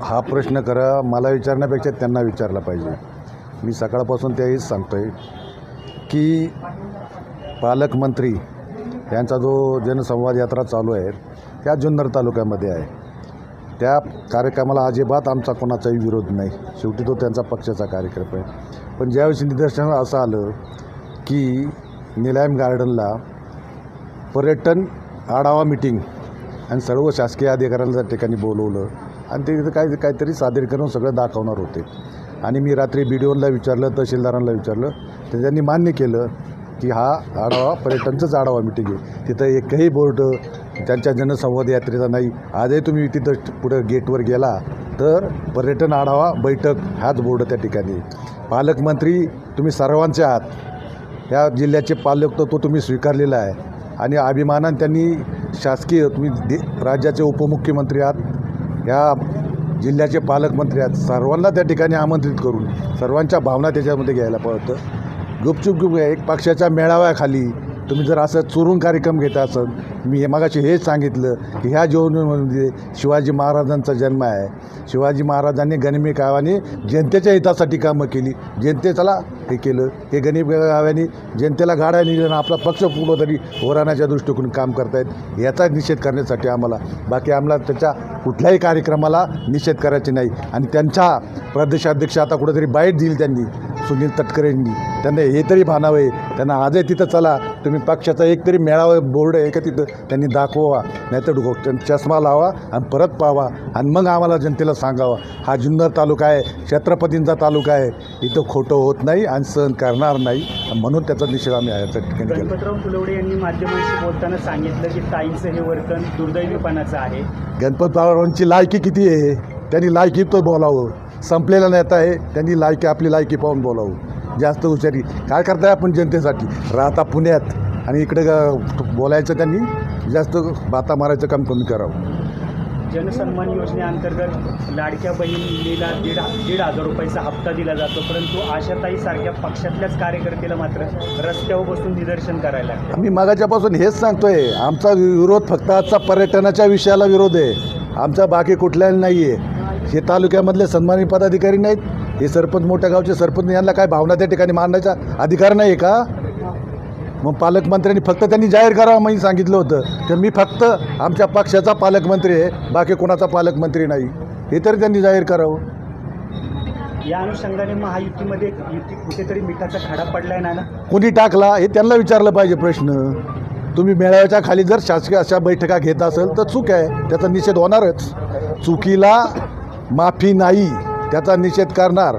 हा प्रश्न करा मला विचारण्यापेक्षा त्यांना विचारला पाहिजे. मी सकाळपासून तेही सांगतो आहे की पालकमंत्री यांचा जो जनसंवाद यात्रा चालू आहे त्या जुन्नर तालुक्यामध्ये आहे. त्या कार्यक्रमाला अजिबात आमचा कोणाचाही विरोध नाही. शेवटी तो त्यांचा पक्षाचा कार्यक्रम आहे. पण ज्यावेळेस निदर्शन असं आलं की निलायम गार्डनला पर्यटन आढावा मिटिंग आणि सर्व शासकीय अधिकाऱ्यांना त्या ठिकाणी बोलवलं आणि ते तिथं काय काहीतरी सादरीकरण सगळं दाखवणार होते. आणि मी रात्री बी डी ओला विचारलं तहसीलदारांना विचारलं तर त्यांनी मान्य केलं की हा आढावा पर्यटनचाच आढावा मिटिंग आहे तिथं एकही बोर्ड त्यांच्या जनसंवाद यात्रेचा नाही. आजही तुम्ही तिथं पुढं गेटवर गेला तर पर्यटन आढावा बैठक हाच बोर्ड त्या ठिकाणी पालकमंत्री तुम्ही सर्वांचे आहात. या जिल्ह्याचे पालक तो तुम्ही स्वीकारलेला आहे. आणि अभिमानाने त्यांनी शासकीय तुम्ही दे राज्याचे उपमुख्यमंत्री आहात. या जिल्ह्याचे पालकमंत्री आहेत. सर्वांना त्या ठिकाणी आमंत्रित करून सर्वांच्या भावना त्याच्यामध्ये घ्यायला पाहतं गुपचूप गुप एक पक्षाच्या मेळाव्याखाली तुम्ही जर असं चोरून कार्यक्रम घेत असाल मी हे मागाशी हेच सांगितलं की ह्या जीवनामध्ये शिवाजी महाराजांचा जन्म आहे. शिवाजी महाराजांनी गणिमी गावाने जनतेच्या हितासाठी कामं केली. जनतेला हे केलं. हे गनिमी गावाने जनतेला गाड्या निघून आपला पक्ष पुढं तरी ओराण्याच्या दृष्टिकोन काम करतायत. याचा निषेध करण्यासाठी आम्हाला बाकी आम्हाला त्याच्या कुठल्याही कार्यक्रमाला निषेध करायचे नाही. आणि त्यांच्या प्रदेशाध्यक्ष आता कुठेतरी बाईट दिली त्यांनी. सुनील तटकरेंनी. त्यांना हे तरी भानावे त्यांना आजही तिथं चला तुम्ही पक्षाचा एक तरी मेळावा बोर्ड आहे का तिथं त्यांनी दाखवा नाहीतर डो- चष्मा लावा आणि परत पावा आणि मग आम्हाला जनतेला सांगावा. हा जुन्नर तालुका आहे छत्रपतींचा तालुका आहे. इथं खोटं होत नाही आणि सहन करणार नाही. म्हणून त्याचा निषेध आम्ही केला. गणपतराव फुलवडे यांनी माध्यमांशी बोलताना सांगितलं की ताईंचं हे वर्तन दुर्दैवीपणाचं आहे. गणपत बाबांची लायकी किती आहे? त्यांनी लायकी तो बोलावं. संपलेला नेता आहे त्यांनी लायकी आपली लायकी पाहून बोलावं. जास्त हुशारी. काय करताय आपण जनतेसाठी? राहता पुण्यात आणि इकडे बोलायचं त्यांनी जास्त बाता मारायचं काम कमी करावं. जनसन्मान योजनेअंतर्गत लाडक्या बहिणीला दीड दीड हजार रुपयाचा हप्ता दिला जातो परंतु आशाताई सारख्या पक्षातल्याच कार्यकर्त्याला मात्र रस्त्यावर बसून निदर्शन करायला मी मागाच्यापासून हेच सांगतोय आमचा विरोध फक्त आजचा पर्यटनाच्या विषयाला विरोध आहे. आमचा बाकी कुठल्याला नाही आहे हे तालुक्यामधले सन्मानित पदाधिकारी नाहीत. हे सरपंच मोठ्या गावचे सरपंच यांना काय भावना त्या ठिकाणी मांडण्याचा अधिकार नाही आहे का? मग पालकमंत्र्यांनी फक्त त्यांनी जाहीर करावं म्हणून सांगितलं होतं. तर मी फक्त आमच्या पक्षाचा पालकमंत्री आहे बाकी कोणाचा पालकमंत्री नाही. हे तरी त्यांनी जाहीर करावं. या अनुषंगाने महायुतीमध्ये युती कुठेतरी मिठाचा खडा पडलाय ना ना कोणी टाकला? हे त्यांना विचारलं पाहिजे प्रश्न. तुम्ही मेळाव्याच्या खाली जर शासकीय अशा बैठका घेत असेल तर चूक आहे. त्याचा निषेध होणारच. चुकीला माफी नाही त्याचा निषेध करणार.